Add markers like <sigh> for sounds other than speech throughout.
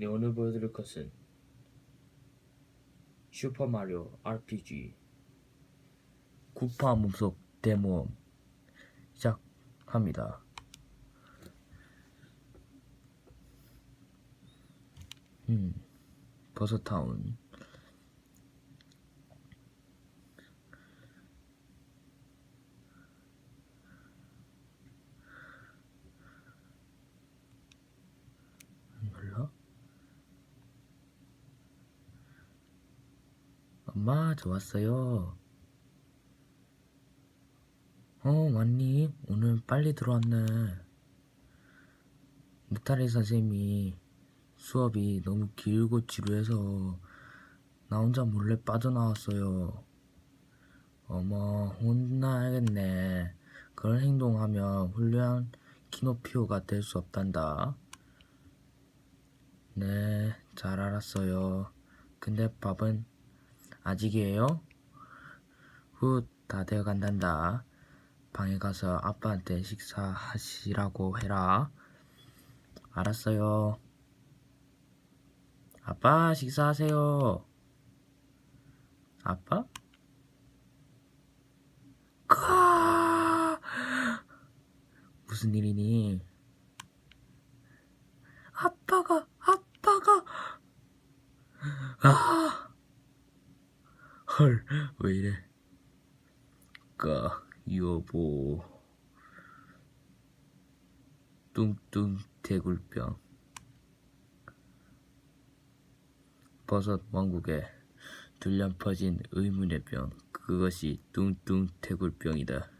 네, 오늘 보여드릴 것은 슈퍼마리오 RPG 구파 몸속 데모 시작합니다. 음, 버섯타운 몰라? 엄마, 저 왔어요. 어, 왔니? 오늘 빨리 들어왔네. 느타리 선생님이 수업이 너무 길고 지루해서 나 혼자 몰래 빠져나왔어요. 어머, 혼나야겠네. 그런 행동하면 훌륭한 키노피오가 될 수 없단다. 네, 잘 알았어요. 근데 밥은 아직이에요? 후, 다 되어 간단다. 방에 가서 아빠한테 식사하시라고 해라. 알았어요. 아빠, 식사하세요. 아빠? 까 무슨 일이니? 아빠가, 아빠가, 아! 헐, 왜 이래? 까, 여보. 뚱뚱 대굴병. 버섯 왕국에 둘량 퍼진 의문의 병. 그것이 뚱뚱 대굴병이다.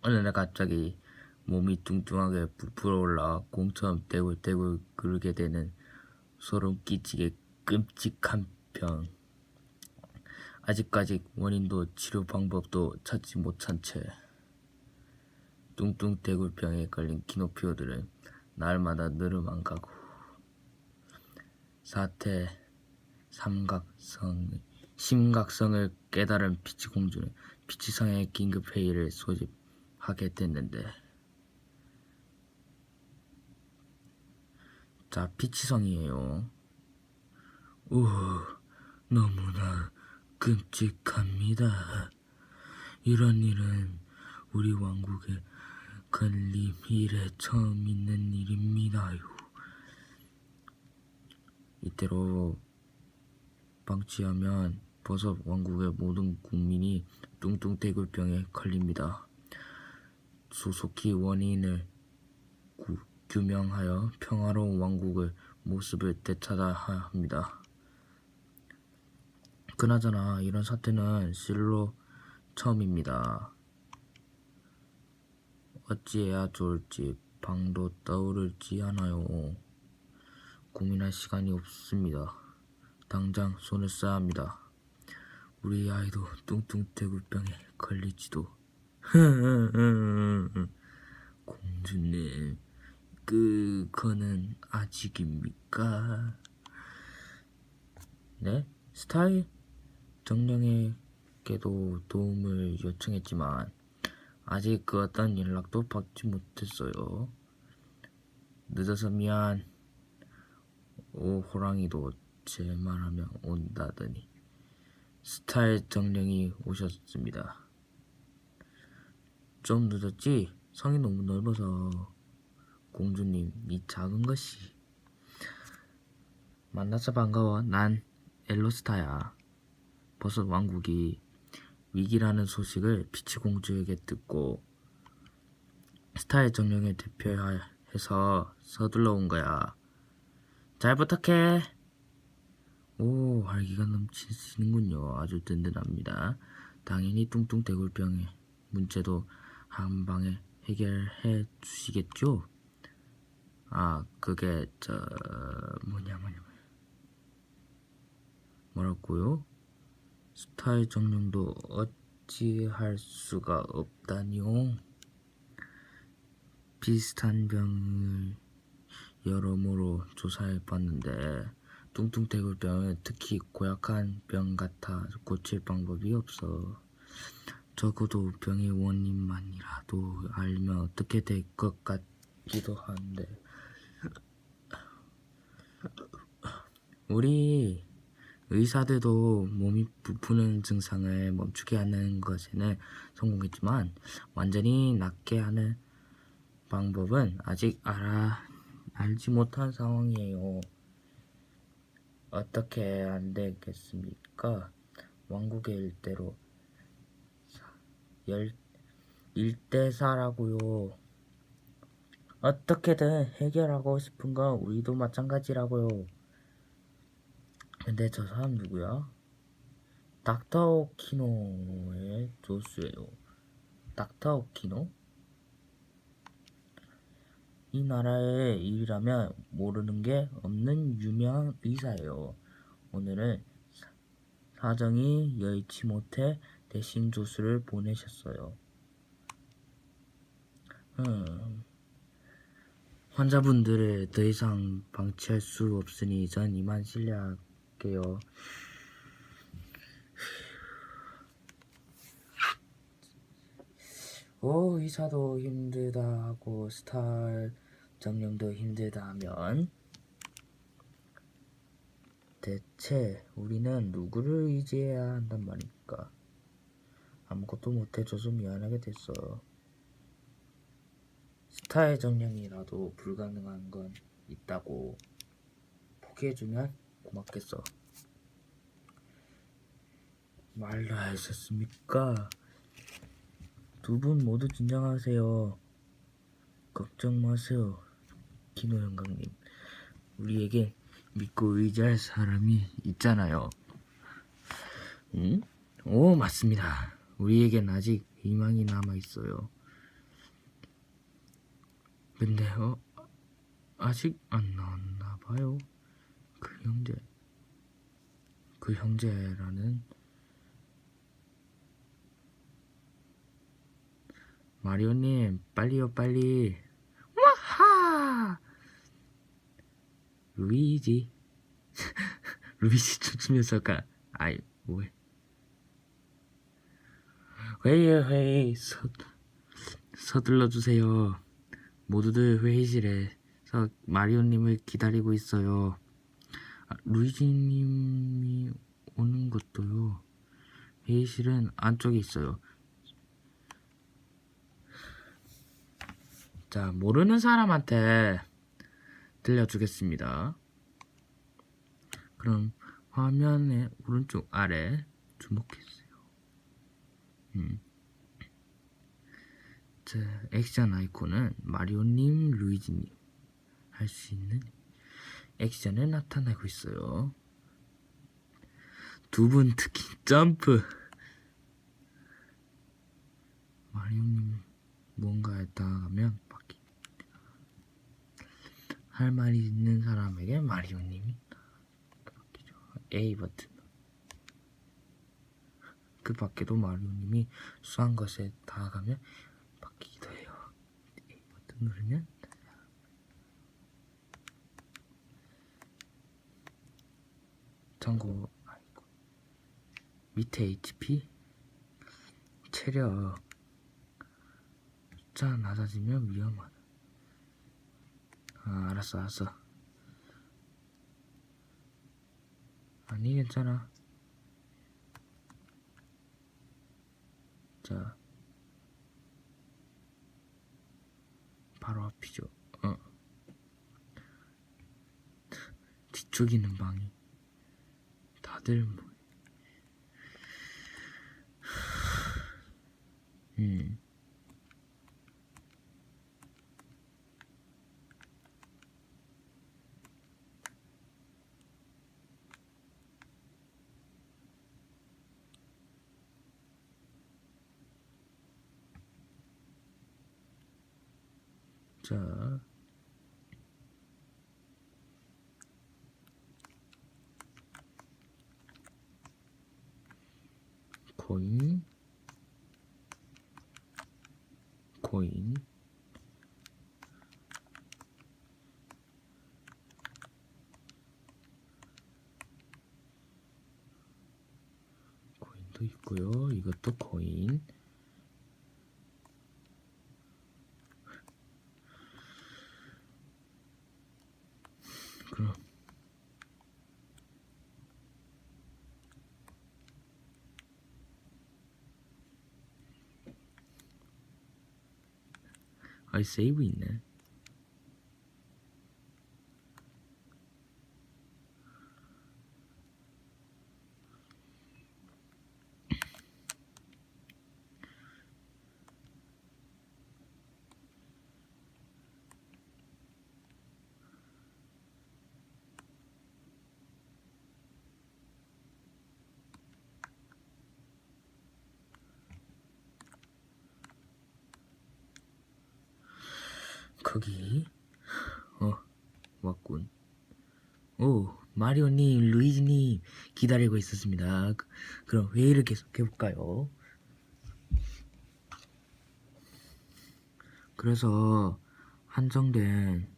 어느 날 갑자기 몸이 뚱뚱하게 부풀어 올라 공처럼 떼굴떼굴 그르게 되는 소름 끼치게 끔찍한 병. 아직까지 원인도 치료 방법도 찾지 못한 채 뚱뚱대굴 병에 걸린 키노피오들은 날마다 늘어만 가고 사태 삼각성 심각성을 깨달은 피치공주는 피치성의 긴급 회의를 소집하게 됐는데 자 피치성이에요. 우 너무나 끔찍합니다. 이런 일은 우리 왕국에 건립 이래 처음 있는 일입니다요. 이대로 방치하면 버섯 왕국의 모든 국민이 뚱뚱대굴병에 걸립니다. 소속히 원인을 구- 규명하여 평화로운 왕국의 모습을 되찾아야 합니다. 그나저나 이런 사태는 실로 처음입니다. 어찌해야 좋을지 방도 떠오르지 않아요. 고민할 시간이 없습니다. 당장 손을 써야 합니다. 우리 아이도 뚱뚱대굴병에 걸리지도. <laughs> 공주님, 그거는 아직입니까? 네? 스타일? 정령에게도 도움을 요청했지만 아직 그 어떤 연락도 받지 못했어요. 늦어서 미안. 오 호랑이도 제 말하면 온다더니 스타일 정령이 오셨습니다. 좀 늦었지? 성이 너무 넓어서 공주님 이 작은 것이 만나서 반가워. 난 엘로스타야. 버섯 왕국이 위기라는 소식을 피치 공주에게 듣고 스타의 정령을 대표해서 서둘러 온 거야. 잘 부탁해. 오, 활기가 넘치시는군요. 아주 든든합니다. 당연히 뚱뚱대굴병의 문제도 한 방에 해결해 주시겠죠? 아, 그게 저 뭐냐 뭐냐 뭐냐. 뭐라고요? 스타일 정령도 어찌할 수가 없다니요. 비슷한 병을 여러모로 조사해 봤는데 뚱뚱대굴병은 특히 고약한 병 같아 고칠 방법이 없어. 적어도 병의 원인만이라도 알면 어떻게 될 것 같기도 한데 우리 의사들도 몸이 부푸는 증상을 멈추게 하는 것에는 성공했지만 완전히 낫게 하는 방법은 아직 알아 알지 못한 상황이에요. 어떻게 안 되겠습니까? 왕국의 일대로 열 일대사라고요. 어떻게든 해결하고 싶은 건 우리도 마찬가지라고요. 근데 저 사람 누구야? 닥터 오키노의 조수예요. 닥터 오키노? 이 나라의 일이라면 모르는 게 없는 유명한 의사예요. 오늘은 사- 사정이 여의치 못해 대신 조수를 보내셨어요. 음, 환자분들을 더 이상 방치할 수 없으니 전 이만 실례 할게요. 오, 의사도 힘들다 하고 스타일 정령도 힘들다 하면 대체 우리는 누구를 의지해야 한단 말입니까? 아무것도 못해줘서 미안하게 됐어. 스타의 정령이라도 불가능한 건 있다고 포기해주면 고맙겠어. 말로 하셨습니까? 두 분 모두 진정하세요. 걱정 마세요. 기노 영감님. 우리에게 믿고 의지할 사람이 있잖아요. 응? 오, 맞습니다. 우리에겐 아직 희망이 남아 있어요. 근데 요, 아직 안 나왔나 봐요. 그 형제. 그 형제라는 마리오님, 빨리요, 빨리. 와하! 루이지. <laughs> 루이지 춤추면서 가. 아이, 뭐해. 회의에 회의. 서, 서둘러 주세요. 모두들 회의실에서 마리오님을 기다리고 있어요. 아, 루이지님이 오는 것도요. 회의실은 안쪽에 있어요. 자, 모르는 사람한테 들려주겠습니다. 그럼 화면의 오른쪽 아래 주목해주세요. 음. 자, 액션 아이콘은 마리오님, 루이지님 할 수 있는 액션을 나타내고 있어요. 두 분 특히 점프. 마리오님 무언가에 다가가면 바퀴. 할 말이 있는 사람에게 마리오님이 바뀌죠. A 버튼. 그 밖에도 마리오님이 수한 것에 다가가면 바뀌기도 해요. A 버튼 누르면 참고 아이고. 밑에 HP 체력 숫자 낮아지면 위험하다. 아, 알았어, 알았어. 아니, 괜찮아. 자. 바로 앞이죠. 어. 뒤쪽 있는 방이. 다들 뭐. 음. 자. 이것도 있고요. 이것도 코인. 그럼 아이 세이브 있네. 거기 어 왔군. 오 마리오님, 루이지님 기다리고 있었습니다. 그- 그럼 회의를 계속 해 볼까요? 그래서 한정된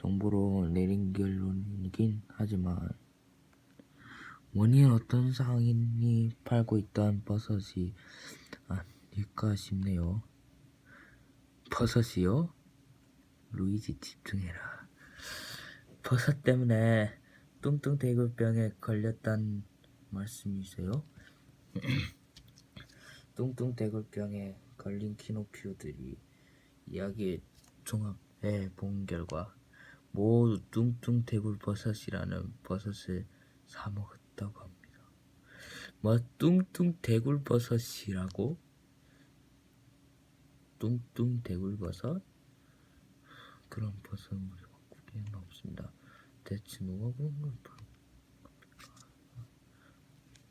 정보로 내린 결론이긴 하지만 원인 어떤 상인이 팔고 있던 버섯이 아닐까 싶네요. 버섯이요? 루이지 집중해라. 버섯 때문에 뚱뚱 대굴병에 걸렸단 말씀이세요? <clears throat> 뚱뚱 대굴병에 걸린 키노피오들이 이야기 종합해 본 결과 모두 뚱뚱 대굴 버섯이라는 버섯을 사 먹었다고 합니다. 뭐 뚱뚱 대굴 버섯이라고? 뚱뚱 대굴 버섯? 그런 버섯은 우리 왕국에는 없습니다. 대체 누가 그런 걸 팔?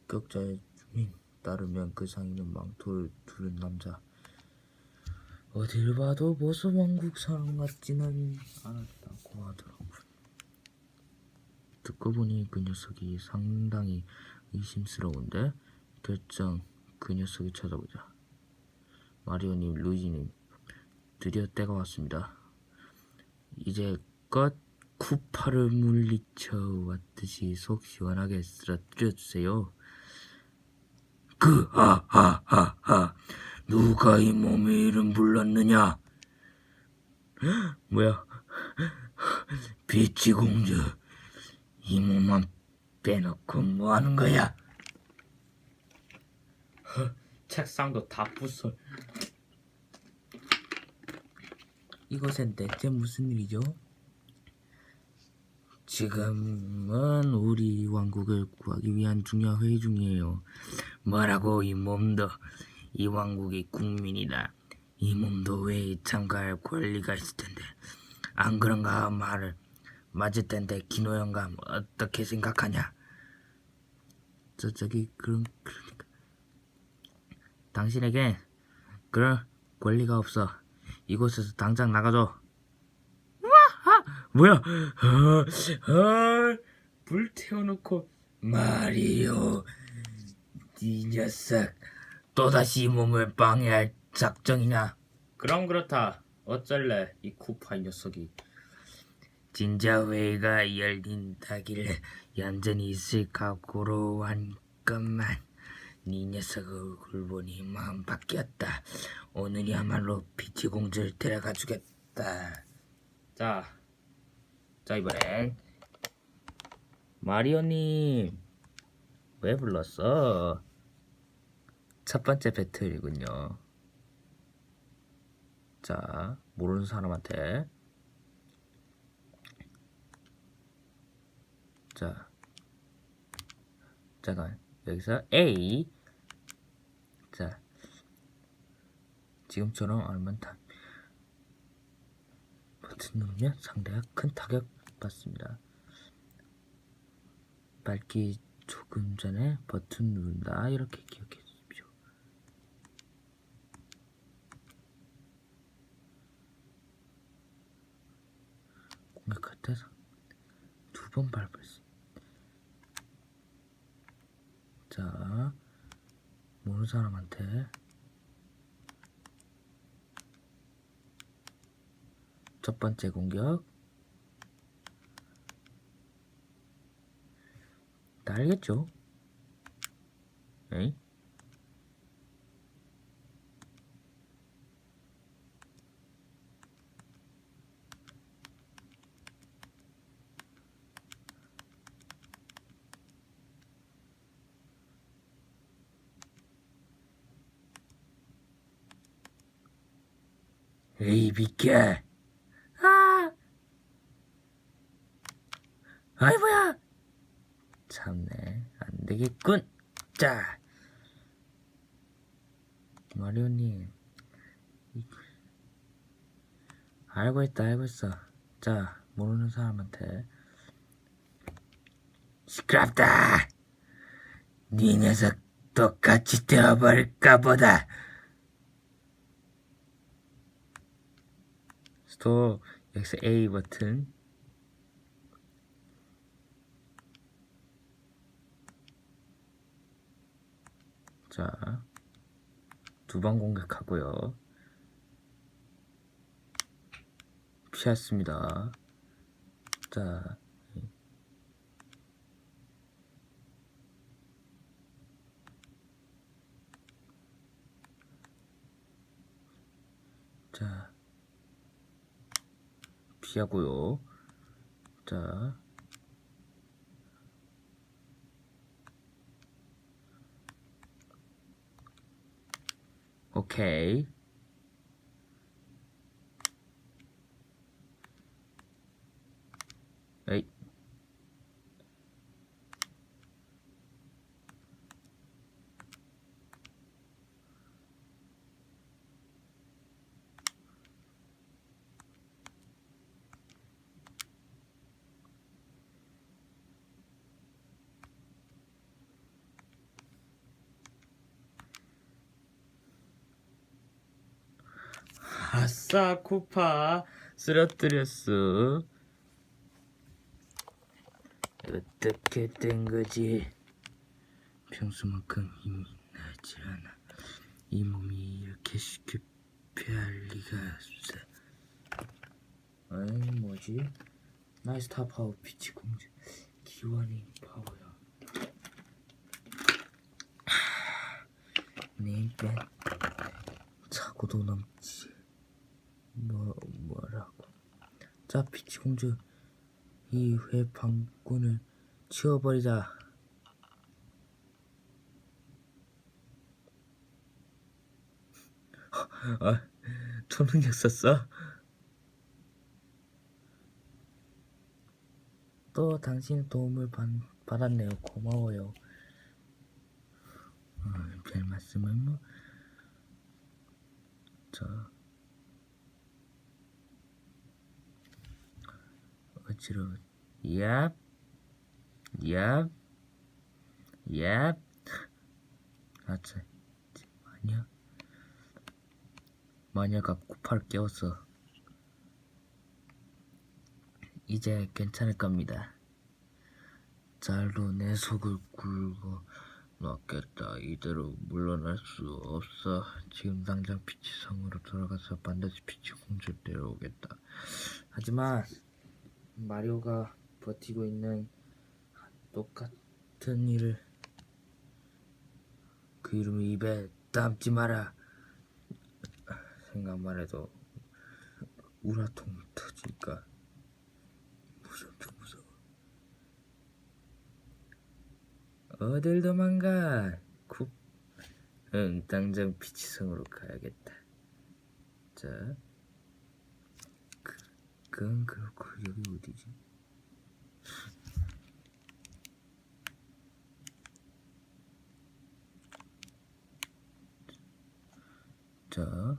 격자의 주민 따르면 그 상인은 망토를 두른 남자. 어딜 봐도 버섯 왕국 사람 같지는 않았다고 하더라고요. 듣고 보니 그 녀석이 상당히 의심스러운데 결정 그 녀석을 찾아보자. 마리오님, 루이지님 드디어 때가 왔습니다. 이제껏 쿠파를 물리쳐 왔듯이 속 시원하게 쓰러뜨려 주세요. 그, 아, 누가 이 몸에 이름 불렀느냐? 뭐야? 비치 공주, 이 몸만 빼놓고 뭐 하는 거야? 책상도 다 부숴. 이것은 대체 무슨 일이죠? 지금은 우리 왕국을 구하기 위한 중요한 회의 중이에요. 뭐라고 이 몸도 이 왕국의 국민이다. 이 몸도 회의에 참가할 권리가 있을 텐데 안 그런가 말을 맞을 텐데 기노 영감 어떻게 생각하냐? 저 저기 그런 그러니까 당신에게 그럴 권리가 없어. 이곳에서 당장 나가줘. 뭐야? 어, 어, 불 태워놓고 마리오, 이 녀석 또다시 이 몸을 방해할 작정이냐? 그럼 그렇다. 어쩔래 이 쿠파 이 녀석이. 진짜 회의가 열린다길래 얌전히 있을 각오로 왔건만 네 녀석 얼굴 보니 마음 바뀌었다. 오늘이야말로 비치 공주를 데려가 주겠다. 자, 자 이번엔 마리오님 왜 불렀어? 첫 번째 배틀이군요. 자, 모르는 사람한테 자, 잠깐 여기서 A 자 지금처럼 얼면 다 버튼 누르면 상대가 큰 타격 받습니다. 밟기 조금 전에 버튼 누른다 이렇게 기억해 주십시오. 공격할 때 두 번 밟을 수. 자, 모르는 사람한테 첫 번째 공격. 다 알겠죠? 에이? 에이 비켜 아 아이 뭐야? 참네. 안 되겠군. 자. 마리오님. 이- 알고 있다 알고 있어. 자 모르는 사람한테. 시끄럽다. 네 녀석 똑같이 되어버릴까 보다. 스톱. 여기서 A 버튼 자, 두 번 공격하고요. 피했습니다. 자, 자, 피하고요. 자, 오 4 쿠파 쓰러뜨렸어. 어떻게 된 거지? 평소만큼 힘이 나지 않아. 이 몸이 이렇게 쉽게 피할 리가 없어. 아니 뭐지? 나이스 타 파워 피치 공주. 기원이 파워야. 내일엔 차고도 넘지. 뭐 뭐라고. 자 피치 공주 이 회방꾼을 치워버리자. <laughs> 아 초능력 썼어? 또 당신 도움을 받, 받았네요. 고마워요. 어, 별 말씀을 뭐. 자, 어지러, 얍, 얍, 얍. 아차, 마녀, 마녀가 코파를 깨웠어. 이제 괜찮을 겁니다. 잘로 내 속을 굴고 놨겠다. 이대로 물러날 수 없어. 지금 당장 피치성으로 돌아가서 반드시 피치 공주를 데려오겠다. 하지만 마리오가 버티고 있는 똑같은 일을 그 이름을 입에 담지 마라. 생각만 해도 우라통 터지니까 무섭죠 무서워. 어딜 도망가? 쿡. 응, 당장 피치성으로 가야겠다. 자, 그, 그건 그렇고 여기 어디지? 자,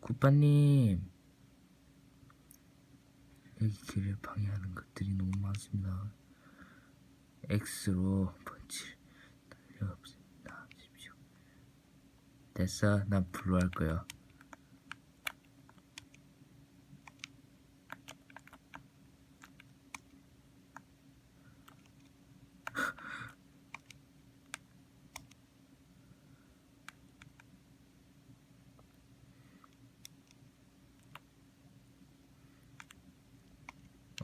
굿바님. 여기 길을 방해하는 것들이 너무 많습니다. X로 번지를 달려 없습니다. 십시오. 됐어, 난 블루 할 거야.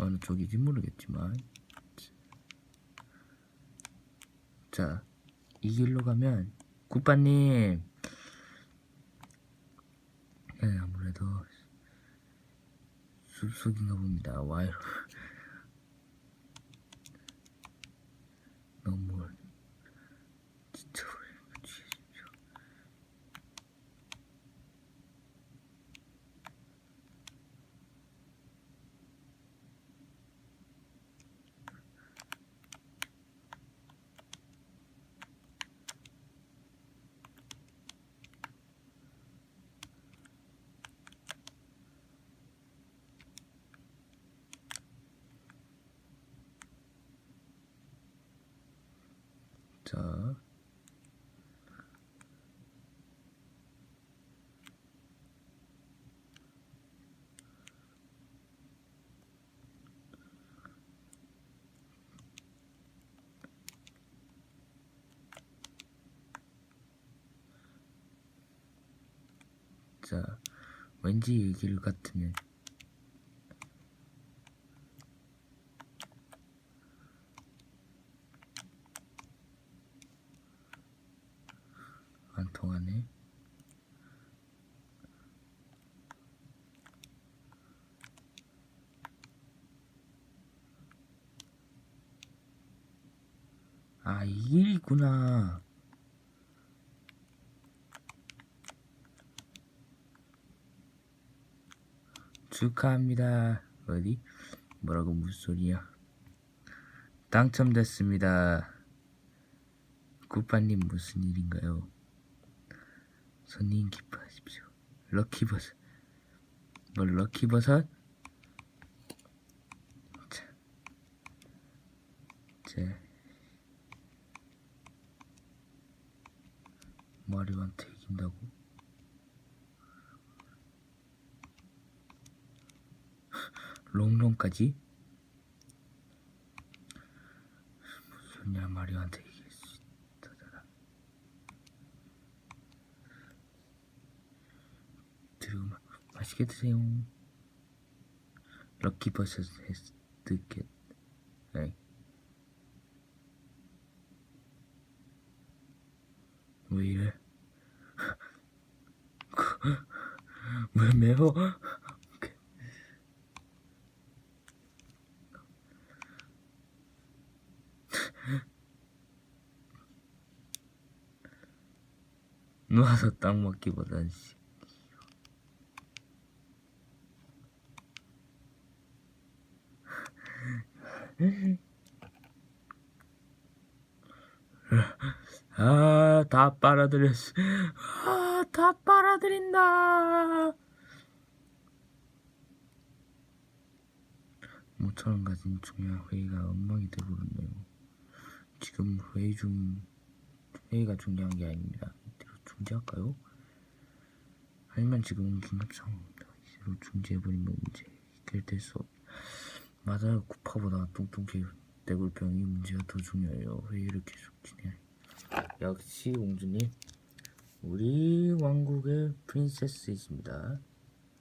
어느 쪽인지 모르겠지만. 자, 이 길로 가면 굿바님. 네, 아무래도 숲속인가 봅니다. 와이로 너무 지쳐버리는 거 주십시오. 자. 자, 왠지 이 길 같으면 안 통하네. 아, 이 길이구나. 축하합니다. 어디? 뭐라고 무슨 소리야? 당첨됐습니다. 구빠님 무슨 일인가요? 손님 기뻐하십시오. 럭키버섯. 뭐 럭키버섯? 자, 제 머리한테 이긴다고? 롱롱까지? 무슨 야 마리오한테 이길 수 있다더라 들고 마, 맛있게 드세요 럭키버섯 햇뜨켓 에이. 왜 이래? <laughs> 왜 매워? <laughs> 누워서 떡 먹기보단 씨. 아, 다 빨아들였어. 아, 다 빨아들인다. 모처럼 가진 중요한 회의가 엉망이 되버렸네요. 지금 회의 중 회의가 중요한 게 아닙니다. 이대로 중지할까요? 하지만 지금은 긴급 상황입니다. 이대로 중지해버리면 문제 해결될 수 없. 맞아요. 구파보다 뚱뚱해 대굴병이 문제가 더 중요해요. 회의를 계속 진행. 역시 공주님, 우리 왕국의 프린세스이십니다.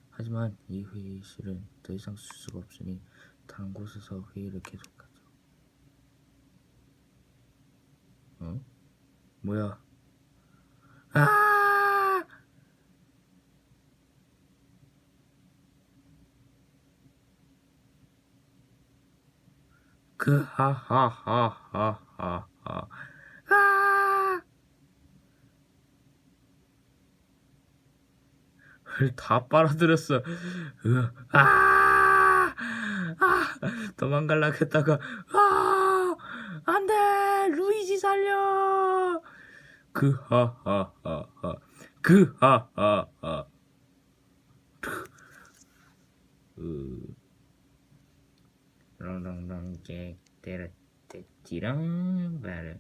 하지만 이 회의실은 더 이상 쓸 수가 없으니 다른 곳에서 회의를 계속하죠. 어? 뭐야? 아! 그 하하하하하하 아! 다 빨아들였어. 으, 아! 아! 도망갈라 했다가 아! 안 돼! 루이지 살려! 그 하하하하 그 하하하 으 롱롱롱 개 때렸댔지롱 바로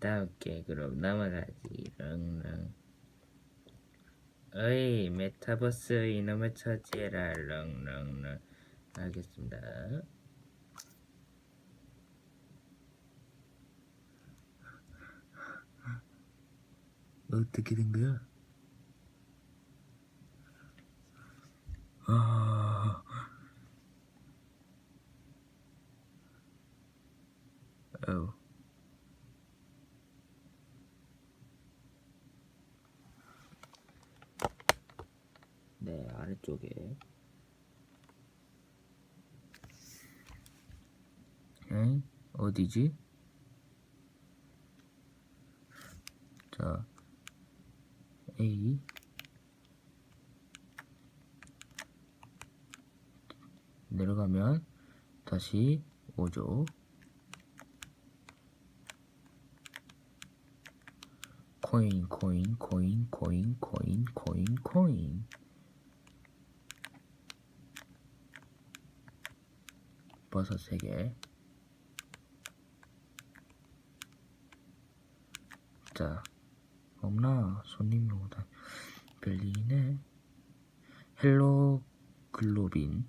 다음게 그럼 넘어가지 롱롱 어이 메타버스 이놈의 처지라. 롱롱롱 알겠습니다. 어떻게 된 거야? 아, 어우. 네, 아래 쪽에. 응? 어디지? 자, A. 내려가면 다시 오죠. 코인, 코인, 코인, 코인, 코인, 코인, 코인. 버섯 3개. 자, 없나? 손님이 오다. 별리네. 헬로 글로빈.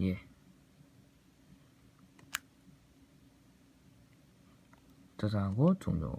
예. 저장하고 종료.